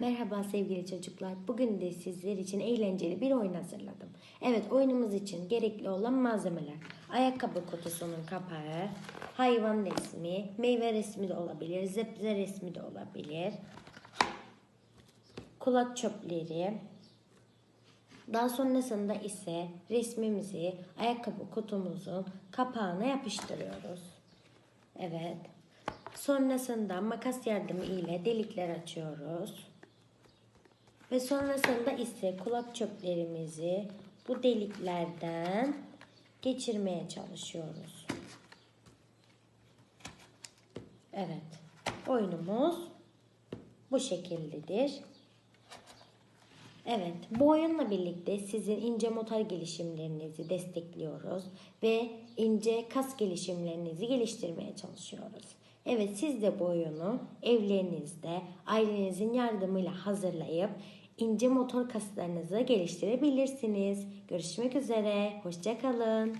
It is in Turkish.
Merhaba sevgili çocuklar. Bugün de sizler için eğlenceli bir oyun hazırladım. Evet oyunumuz için gerekli olan malzemeler. Ayakkabı kutusunun kapağı, hayvan resmi, meyve resmi de olabilir, zebze resmi de olabilir. Kulak çöpleri. Daha sonrasında ise resmimizi ayakkabı kutumuzun kapağına yapıştırıyoruz. Evet. Sonrasında makas yardımı ile delikler açıyoruz. Ve sonrasında ise kulak çöplerimizi bu deliklerden geçirmeye çalışıyoruz. Evet. Oyunumuz bu şekildedir. Evet, bu oyunla birlikte sizin ince motor gelişimlerinizi destekliyoruz ve ince kas gelişimlerinizi geliştirmeye çalışıyoruz. Evet, siz de bu oyunu evlerinizde ailenizin yardımıyla hazırlayıp ince motor kaslarınızı geliştirebilirsiniz. Görüşmek üzere, hoşçakalın.